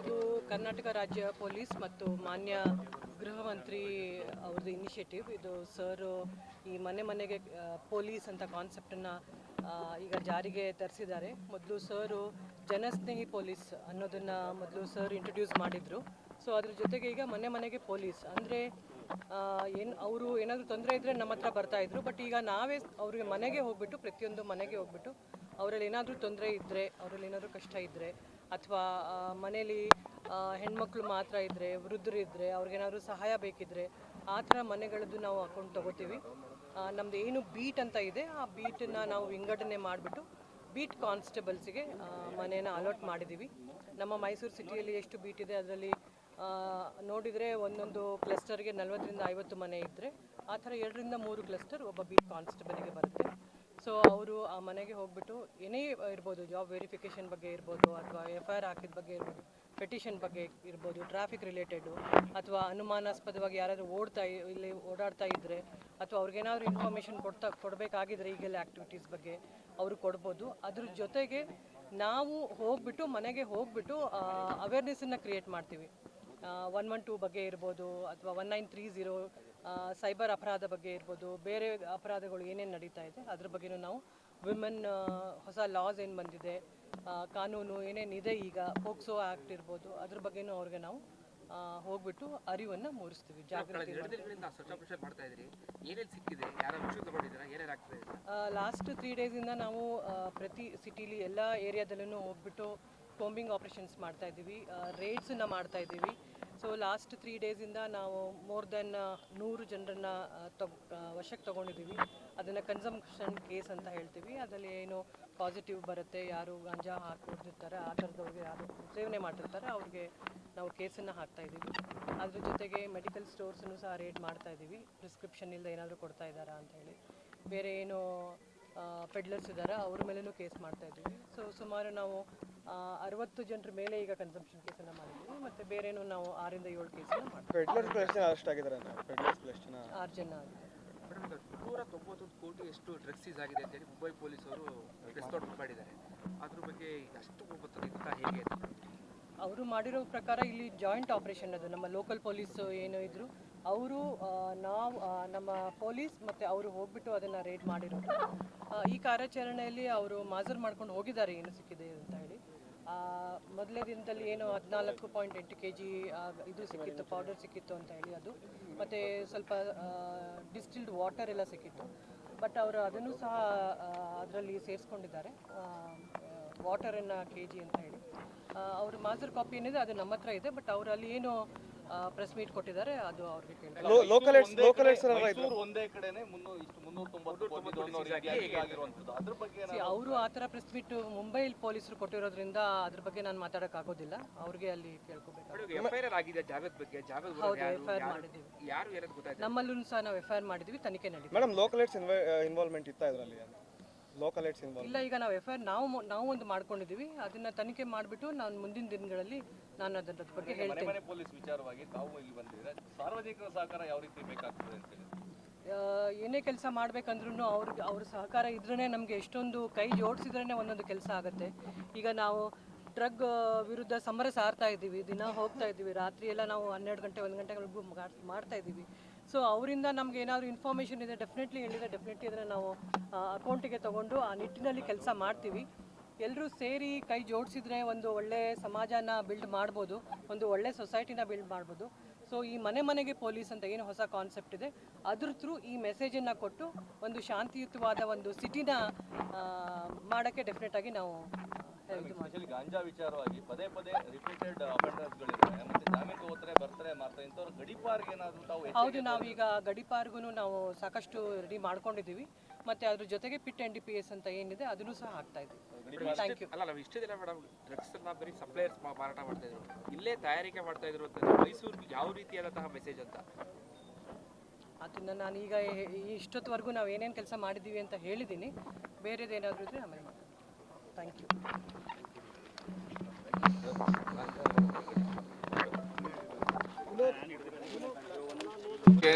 ಇದು ಕರ್ನಾಟಕ ರಾಜ್ಯ ಪೊಲೀಸ್ ಮತ್ತು ಮಾನ್ಯ ಗೃಹ ಮಂತ್ರಿ ಅವ್ರದ್ದು ಇನಿಷಿಯೇಟಿವ್ ಇದು ಸರ್ ಈ ಮನೆ ಮನೆಗೆ ಪೊಲೀಸ್ ಅಂತ ಕಾನ್ಸೆಪ್ಟನ್ನು ಈಗ ಜಾರಿಗೆ ತರಿಸಿದ್ದಾರೆ. ಮೊದಲು ಸರು ಜನಸ್ನೇಹಿ ಪೊಲೀಸ್ ಅನ್ನೋದನ್ನು ಮೊದಲು ಸರ್ ಇಂಟ್ರೊಡ್ಯೂಸ್ ಮಾಡಿದರು. ಸೊ ಅದ್ರ ಜೊತೆಗೆ ಈಗ ಮನೆ ಮನೆಗೆ ಪೊಲೀಸ್ ಅಂದರೆ ಏನು ಅವರು ಏನಾದರೂ ತೊಂದರೆ ಇದ್ದರೆ ನಮ್ಮ ಹತ್ರ ಬರ್ತಾ ಇದ್ರು. ಬಟ್ ಈಗ ನಾವೇ ಅವ್ರಿಗೆ ಮನೆಗೆ ಹೋಗ್ಬಿಟ್ಟು ಪ್ರತಿಯೊಂದು ಮನೆಗೆ ಹೋಗ್ಬಿಟ್ಟು ಅವರಲ್ಲಿ ಏನಾದರೂ ತೊಂದರೆ ಇದ್ದರೆ ಅವರಲ್ಲಿ ಏನಾದರೂ ಕಷ್ಟ ಇದ್ದರೆ ಅಥವಾ ಮನೇಲಿ ಹೆಣ್ಮಕ್ಳು ಮಾತ್ರ ಇದ್ದರೆ ವೃದ್ಧರು ಇದ್ದರೆ ಅವ್ರಿಗೇನಾದರೂ ಸಹಾಯ ಬೇಕಿದ್ರೆ ಆ ಥರ ಮನೆಗಳದ್ದು ನಾವು ಅಕೌಂಟ್ ತೊಗೋತೀವಿ. ಆ, ನಮ್ದು ಏನು ಬೀಟ್ ಅಂತ ಇದೆ ಆ ಬೀಟನ್ನು ನಾವು ವಿಂಗಡಣೆ ಮಾಡಿಬಿಟ್ಟು ಬೀಟ್ ಕಾನ್ಸ್ಟೇಬಲ್ಸಿಗೆ ಮನೇನ ಅಲಾಟ್ ಮಾಡಿದ್ದೀವಿ ನಮ್ಮ ಮೈಸೂರು ಸಿಟಿಯಲ್ಲಿ ಎಷ್ಟು ಬೀಟ್ ಇದೆ ಅದರಲ್ಲಿ ನೋಡಿದರೆ ಒಂದೊಂದು ಕ್ಲಸ್ಟರ್ಗೆ ನಲವತ್ತರಿಂದ ಐವತ್ತು ಮನೆ ಇದ್ದರೆ ಆ ಥರ ಎರಡರಿಂದ ಮೂರು ಕ್ಲಸ್ಟರ್ ಒಬ್ಬ ಬೀಟ್ ಕಾನ್ಸ್ಟೇಬಲ್ಗೆ ಬರುತ್ತೆ. ಸೊ ಅವರು ಆ ಮನೆಗೆ ಹೋಗ್ಬಿಟ್ಟು ಏನೇ ಇರ್ಬೋದು ಜಾಬ್ ವೆರಿಫಿಕೇಷನ್ ಬಗ್ಗೆ ಇರ್ಬೋದು ಅಥವಾ ಎಫ್ ಐ ಆರ್ ಹಾಕಿದ ಬಗ್ಗೆ ಇರ್ಬೋದು ಪೆಟಿಷನ್ ಬಗ್ಗೆ ಇರ್ಬೋದು ಟ್ರಾಫಿಕ್ ರಿಲೇಟೆಡು ಅಥವಾ ಅನುಮಾನಾಸ್ಪದವಾಗಿ ಯಾರಾದರೂ ಓಡ್ತಾ ಇಲ್ಲಿ ಓಡಾಡ್ತಾ ಇದ್ದರೆ ಅಥವಾ ಅವ್ರಿಗೇನಾದರೂ ಇನ್ಫಾರ್ಮೇಷನ್ ಕೊಡ್ತಾ, ಕೊಡಬೇಕಾಗಿದ್ರೆ ಈಗೆಲ್ಲ ಆ್ಯಕ್ಟಿವಿಟೀಸ್ ಬಗ್ಗೆ ಅವರು ಕೊಡ್ಬೋದು. ಅದ್ರ ಜೊತೆಗೆ ನಾವು ಹೋಗ್ಬಿಟ್ಟು ಮನೆಗೆ ಹೋಗ್ಬಿಟ್ಟು ಅವೇರ್ನೆಸ್ಸನ್ನು ಕ್ರಿಯೇಟ್ ಮಾಡ್ತೀವಿ. ಒನ್ ಒನ್ ಟೂ ಬಗ್ಗೆ ಇರ್ಬೋದು ಅಥವಾ one nine three zero cyber ಅಪರಾಧ ಬಗ್ಗೆ ಇರ್ಬೋದು ಬೇರೆ ಅಪರಾಧಗಳು ಏನೇನು ನಡೀತಾ ಇದೆ ಅದ್ರ ಬಗ್ಗೆನೂ ನಾವು ವಿಮೆನ್ ಹೊಸ ಲಾಸ್ ಏನು ಬಂದಿದೆ ಕಾನೂನು ಏನೇನಿದೆ ಈಗ ಪೋಕ್ಸೋ ಆ್ಯಕ್ಟ್ ಇರ್ಬೋದು ಅದ್ರ ಬಗ್ಗೆನೂ ಅವ್ರಿಗೆ ನಾವು ಹೋಗ್ಬಿಟ್ಟು ಅರಿವನ್ನು ಮೂಡಿಸ್ತೀವಿ ಜಾಗೃತಿ ಲಾಸ್ಟ್ ತ್ರೀ ಡೇಸಿಂದ ನಾವು ಪ್ರತಿ ಸಿಟಿಲಿ ಎಲ್ಲ ಏರಿಯಾದಲ್ಲೂ ಹೋಗ್ಬಿಟ್ಟು ಕೋಂಬಿಂಗ್ ಆಪ್ರೇಷನ್ಸ್ ಮಾಡ್ತಾ ಇದ್ದೀವಿ ರೇಡ್ಸನ್ನು ಮಾಡ್ತಾ ಇದ್ದೀವಿ. ಸೊ ಲಾಸ್ಟ್ ತ್ರೀ ಡೇಸಿಂದ ನಾವು ಮೋರ್ ದೆನ್ ನೂರು ಜನರನ್ನ ತಗ್ ವಶಕ್ಕೆ ತೊಗೊಂಡಿದ್ದೀವಿ. ಅದನ್ನು ಕನ್ಸಂಪ್ಷನ್ ಕೇಸ್ ಅಂತ ಹೇಳ್ತೀವಿ. ಅದರಲ್ಲಿ ಏನು ಪಾಸಿಟಿವ್ ಬರುತ್ತೆ, ಯಾರು ಗಾಂಜಾ ಹಾಕಿ ಹೊಡೆದಿರ್ತಾರೆ ಆ ಥರದವ್ರಿಗೆ ಯಾರು ಸೇವನೆ ಮಾಡಿರ್ತಾರೆ ಅವ್ರಿಗೆ ನಾವು ಕೇಸನ್ನು ಹಾಕ್ತಾ ಇದ್ದೀವಿ. ಅದ್ರ ಜೊತೆಗೆ ಮೆಡಿಕಲ್ ಸ್ಟೋರ್ಸನ್ನು ಸಹ ರೇಡ್ ಮಾಡ್ತಾ ಇದ್ದೀವಿ. ಪ್ರಿಸ್ಕ್ರಿಪ್ಷನ್ ಇಲ್ಲದೆ ಏನಾದರೂ ಕೊಡ್ತಾ ಇದ್ದಾರಾ ಅಂತ ಹೇಳಿ. ಬೇರೆ ಏನು ಪೆಡ್ಲರ್ಸ್ ಇದ್ದಾರೆ ಅವ್ರ ಮೇಲೂ ಕೇಸ್ ಮಾಡ್ತಾ ಇದ್ದೀವಿ ಸೊ ಸುಮಾರು ನಾವು ಆ, ಅರವತ್ತು ಜನರ ಮೇಲೆ ಈಗ ಕನ್ಸಂಪ್ಷನ್ ಕೇಸನ್ನು ಮಾಡಿದ್ದೀವಿ ಮತ್ತು ಬೇರೇನು ನಾವು ಆರಿಂದ ಏಳು ಕೇಸನ್ನು ಮಾಡ್ತೀವಿ ಪೆಡ್ಲರ್ಸ್ ಅರೆಸ್ಟ್ ಆಗಿದ್ದಾರೆ ಆರು ಜನ ಆಗಿದೆ ನೂರ ತೊಂಬತ್ತೊಂದು ಕೋಟಿ ಎಷ್ಟು ಡ್ರಗ್ಸ್ ಸೀಸ್ ಆಗಿದೆ ಅಂತೇಳಿ ಮುಂಬೈ ಪೊಲೀಸರು ಪ್ರೆಸ್ ಮಾಡಿದ್ದಾರೆ. ಅದ್ರ ಬಗ್ಗೆ ಅಷ್ಟು ಹೇಗೆ ಅಂತ. ಅವರು ಮಾಡಿರೋ ಪ್ರಕಾರ ಇಲ್ಲಿ ಜಾಯಿಂಟ್ ಆಪರೇಷನ್ ಅದು, ನಮ್ಮ ಲೋಕಲ್ ಪೊಲೀಸ್ ಏನು ಇದ್ರು, ಅವರು ನಾವು ನಮ್ಮ ಪೊಲೀಸ್ ಮತ್ತು ಅವರು ಹೋಗ್ಬಿಟ್ಟು ಅದನ್ನು ರೇಡ್ ಮಾಡಿರೋದು. ಈ ಕಾರ್ಯಾಚರಣೆಯಲ್ಲಿ ಅವರು ಮಾಜರ್ ಮಾಡ್ಕೊಂಡು ಹೋಗಿದ್ದಾರೆ, ಏನು ಸಿಕ್ಕಿದೆ ಅಂತ ಹೇಳಿ. ಮೊದಲೇ ದಿನದಲ್ಲಿ ಏನು ಹದಿನಾಲ್ಕು ಪಾಯಿಂಟ್ ಎಂಟು ಕೆ ಜಿ ಇದು ಸಿಕ್ಕಿತ್ತು ಪೌಡರ್ ಸಿಕ್ಕಿತ್ತು ಅಂತ ಹೇಳಿ ಅದು. ಮತ್ತೆ ಸ್ವಲ್ಪ ಡಿಸ್ಟಿಲ್ಡ್ ವಾಟರ್ ಎಲ್ಲ ಸಿಕ್ಕಿತ್ತು. ಬಟ್ ಅವರು ಅದನ್ನು ಸಹ ಅದರಲ್ಲಿ ಸೇರಿಸ್ಕೊಂಡಿದ್ದಾರೆ. ವಾಟರನ್ನು ಕೆ ಜಿ ಅಂತ ಹೇಳಿ. ಅವ್ರ ಮಾಸ್ಟರ್ ಕಾಪಿ ಏನಿದೆ ಅದು ನಮ್ಮ ಹತ್ರ ಇದೆ ಬಟ್ ಅವರಲ್ಲಿ ಅಲ್ಲಿ ಏನು ಪ್ರೆಸ್ ಮೀಟ್ ಕೊಟ್ಟಿದ್ದಾರೆ ಅದು ಅವ್ರಿಗೆ ಕೇಳಿ. ಲೋಕಲ್ ಒಂದೇ ಕಡೆನೆ ಅವರು ಆ ತರ ಪ್ರೆಸ್ ಮೀಟ್ ಮುಂಬೈ ಪೊಲೀಸರು ಕೊಟ್ಟಿರೋದ್ರಿಂದ ಅದ್ರ ಬಗ್ಗೆ ನಾನು ಮಾತಾಡೋಕ್ಕಾಗೋದಿಲ್ಲ. ಅವ್ರಿಗೆ ಅಲ್ಲಿ ಕೇಳ್ಕೊಬೇಕು ನಮ್ಮಲ್ಲೂ ಸಹ ನಾವು ಎಫ್ ಐ ಆರ್ ಮಾಡಿದ್ವಿ. ತನಿಖೆ ನಡೀತಿದೆ. ಮೇಡಮ್ ಲೋಕಲ್ ಇನ್ವಾಲ್ವ್ಮೆಂಟ್ ಇತ್ತಾ ಇದರಲ್ಲಿ? ಲೋಕಲ್ ಏಟ್ಸ್ ಇನ್ವಾಲ್ವ್ ಇಲ್ಲ ಈಗ ನಾವು ಎಫ್ ಐ ಆರ್ ನಾವು ನಾವು ಒಂದು ಮಾಡ್ಕೊಂಡಿದ್ದೀವಿ ಅದನ್ನ ತನಿಖೆ ಮಾಡಿಬಿಟ್ಟು ನಾನು ಮುಂದಿನ ದಿನಗಳಲ್ಲಿ ನಾನು ಅದರ ಬಗ್ಗೆ ಹೇಳ್ತೇನೆ. ಮನೆ ಪೊಲೀಸ್ ವಿಚಾರವಾಗಿ ತಾವು ಇಲ್ಲಿ ಬಂದಿದ್ರೆ ಸಾರ್ವಜನಿಕರ ಸಹಕಾರ ಯಾವ ರೀತಿ ಬೇಕಾಗ್ತದೆ ಅಂತ ಹೇಳಿ. ಏನೇ ಕೆಲಸ ಮಾಡ್ಬೇಕಂದ್ರೂ ಅವ್ರಿಗೆ ಅವ್ರ ಸಹಕಾರ ಇದ್ರೇ ನಮಗೆ ಎಷ್ಟೊಂದು ಕೈ ಜೋಡಿಸಿದ್ರೇ ಒಂದೊಂದು ಕೆಲಸ ಆಗುತ್ತೆ. ಈಗ ನಾವು ಡ್ರಗ್ ವಿರುದ್ಧ ಸಮರ ಸಾರ್ತಾ ಇದ್ದೀವಿ. ದಿನ ಹೋಗ್ತಾ ಇದ್ದೀವಿ. ರಾತ್ರಿ ಎಲ್ಲ ನಾವು ಹನ್ನೆರಡು ಗಂಟೆ ಒಂದು ಗಂಟೆಗಳಿಗೂ ಮಾಡ್- ಮಾಡ್ತಾ ಇದ್ದೀವಿ. ಸೊ ಅವರಿಂದ ನಮ್ಗೆ ಏನಾದರೂ ಇನ್ಫಾರ್ಮೇಷನ್ ಇದೆ ಡೆಫಿನೆಟ್ಲಿ ಹೇಳಿದರೆ ಡೆಫಿನೆಟ್ಲಿ ಅದನ್ನು ನಾವು ಅಕೌಂಟಿಗೆ ತಗೊಂಡು ಆ ನಿಟ್ಟಿನಲ್ಲಿ ಕೆಲಸ ಮಾಡ್ತೀವಿ. ಎಲ್ಲರೂ ಸೇರಿ ಕೈ ಜೋಡಿಸಿದ್ರೆ ಒಂದು ಒಳ್ಳೆ ಸಮಾಜನ ಬಿಲ್ಡ್ ಮಾಡ್ಬೋದು ಒಂದು ಒಳ್ಳೆ ಸೊಸೈಟಿನ ಬಿಲ್ಡ್ ಮಾಡ್ಬೋದು. ಸೊ ಈ ಮನೆ ಮನೆಗೆ ಪೊಲೀಸ್ ಅಂತ ಏನು ಹೊಸ ಕಾನ್ಸೆಪ್ಟ್ ಇದೆ ಅದ್ರ ಥ್ರೂ ಈ ಮೆಸೇಜನ್ನು ಕೊಟ್ಟು ಒಂದು ಶಾಂತಿಯುತವಾದ ಒಂದು ಸಿಟಿನ ಮಾಡೋಕ್ಕೆ ಡೆಫಿನೆಟ್ ಆಗಿ ನಾವು ಗಾಂಜಾ ವಿಚಾರವಾಗಿ ಪದೇ ಪದೇ ರಿಪೀಟೆಡ್ ಅಫೆಂಡರ್ಸ್ಗಳಿದ್ದಾರೆ ಮತ್ತೆ ಜಾಮೀನು ತಗೋತಾರೆ ಬರ್ತಾರೆ ಮಾಡ್ತಾರೆ ಇಂಥವ್ರು ಗಡಿಪಾರ್ಗೆ ಏನಾದ್ರು ತಾವು ಹೌದು ನಾವೀಗ ಗಡಿಪಾರ್ಗೂ ನಾವು ಸಾಕಷ್ಟು ರೆಡಿ ಮಾಡ್ಕೊಂಡಿದ್ದೀವಿ. ಮತ್ತೆ ಅದ್ರ ಜೊತೆಗೆ PIT N D P S ಅಂತ ಏನಿದೆ ಅದನ್ನು ಸಹ ಆಗ್ತಾ ಇದ್ದೀವಿ. ಥ್ಯಾಂಕ್ ಯು ಅಲ್ಲ ನಾವು ಇಷ್ಟೇ ದಿನ ಮೇಡಮ್ ಡ್ರಗ್ಸ್ ಎಲ್ಲ ಬರೀ ಸಪ್ಲೈಯರ್ಸ್ ಮಾರಾಟ ಮಾಡ್ತಾ ಇದ್ರು. ಇಲ್ಲೇ ತಯಾರಿಕೆ ಮಾಡ್ತಾ ಇದ್ರು ಅಂತ ಮೈಸೂರಿಗೆ ಯಾವ ರೀತಿಯಾದಂತಹ ಮೆಸೇಜ್ ಅಂತ? ಅದನ್ನ ನಾನು ಈಗ ಇಷ್ಟೊತ್ತವರೆಗೂ ನಾವು ಏನೇನು ಕೆಲಸ ಮಾಡಿದ್ದೀವಿ ಅಂತ ಹೇಳಿದ್ದೀನಿ. ಬೇರೆದೇನಾದರೂ ಇದ್ರೆ ಆಮೇಲೆ ಮಾಡ್ತೀನಿ ಥ್ಯಾಂಕ್ ಯು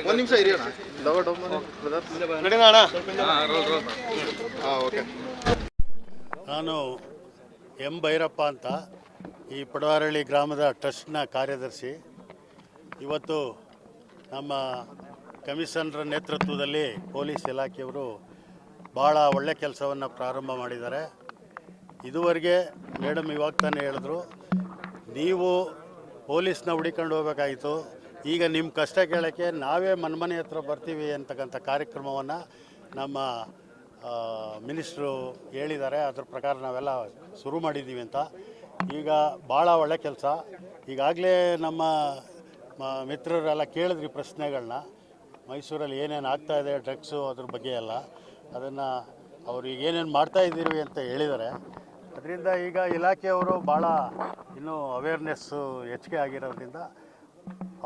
ಒಂದು ನಿಮಿಷ ಇರಿ ನಾನು ಎಂ ಭೈರಪ್ಪ ಅಂತ ಈ ಪಡವಾರಳ್ಳಿ ಗ್ರಾಮದ ಟ್ರಸ್ಟ್ನ ಕಾರ್ಯದರ್ಶಿ. ಇವತ್ತು ನಮ್ಮ ಕಮಿಷನರ್ ನೇತೃತ್ವದಲ್ಲಿ ಪೊಲೀಸ್ ಇಲಾಖೆಯವರು ಭಾಳ ಒಳ್ಳೆ ಕೆಲಸವನ್ನು ಪ್ರಾರಂಭ ಮಾಡಿದ್ದಾರೆ. ಇದುವರೆಗೆ ಮೇಡಮ್ ಇವಾಗ ತಾನೇ ಹೇಳಿದ್ರು, ನೀವು ಪೊಲೀಸ್ನ ಹುಡಿಕೊಂಡು ಹೋಗ್ಬೇಕಾಗಿತ್ತು ಈಗ ನಿಮ್ಮ ಕಷ್ಟ ಕೇಳೋಕ್ಕೆ ನಾವೇ ಮನ್ಮನೆ ಹತ್ರ ಬರ್ತೀವಿ ಅಂತಕ್ಕಂಥ ಕಾರ್ಯಕ್ರಮವನ್ನು ನಮ್ಮ ಮಿನಿಸ್ಟ್ರು ಹೇಳಿದ್ದಾರೆ. ಅದ್ರ ಪ್ರಕಾರ ನಾವೆಲ್ಲ ಶುರು ಮಾಡಿದ್ದೀವಿ ಅಂತ. ಈಗ ಭಾಳ ಒಳ್ಳೆ ಕೆಲಸ. ಈಗಾಗಲೇ ನಮ್ಮ ಮಿತ್ರರೆಲ್ಲ ಕೇಳಿದ್ರಿ ಪ್ರಶ್ನೆಗಳನ್ನ ಮೈಸೂರಲ್ಲಿ ಏನೇನು ಇದೆ, ಡ್ರಗ್ಸು ಅದ್ರ ಬಗ್ಗೆ ಎಲ್ಲ. ಅದನ್ನು ಅವರು ಈಗ ಏನೇನು ಮಾಡ್ತಾ ಇದ್ದೀರಿ ಅಂತ ಹೇಳಿದ್ದಾರೆ. ಅದರಿಂದ ಈಗ ಇಲಾಖೆಯವರು ಭಾಳ ಇನ್ನೂ ಅವೇರ್ನೆಸ್ಸು ಹೆಚ್ಚಿಗೆ ಆಗಿರೋದ್ರಿಂದ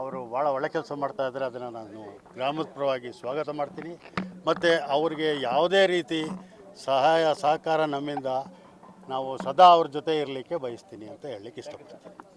ಅವರು ಭಾಳ ಒಳ್ಳೆ ಕೆಲಸ ಮಾಡ್ತಾ ಇದ್ದಾರೆ. ಅದನ್ನು ನಾನು ಗ್ರಾಮದ ಸ್ವಾಗತ ಮಾಡ್ತೀನಿ. ಮತ್ತು ಅವ್ರಿಗೆ ಯಾವುದೇ ರೀತಿ ಸಹಾಯ, ಸಹಕಾರ ನಮ್ಮಿಂದ ನಾವು ಸದಾ ಅವ್ರ ಜೊತೆ ಇರಲಿಕ್ಕೆ ಬಯಸ್ತೀನಿ ಅಂತ ಹೇಳಲಿಕ್ಕೆ ಇಷ್ಟಪಡ್ತೀನಿ.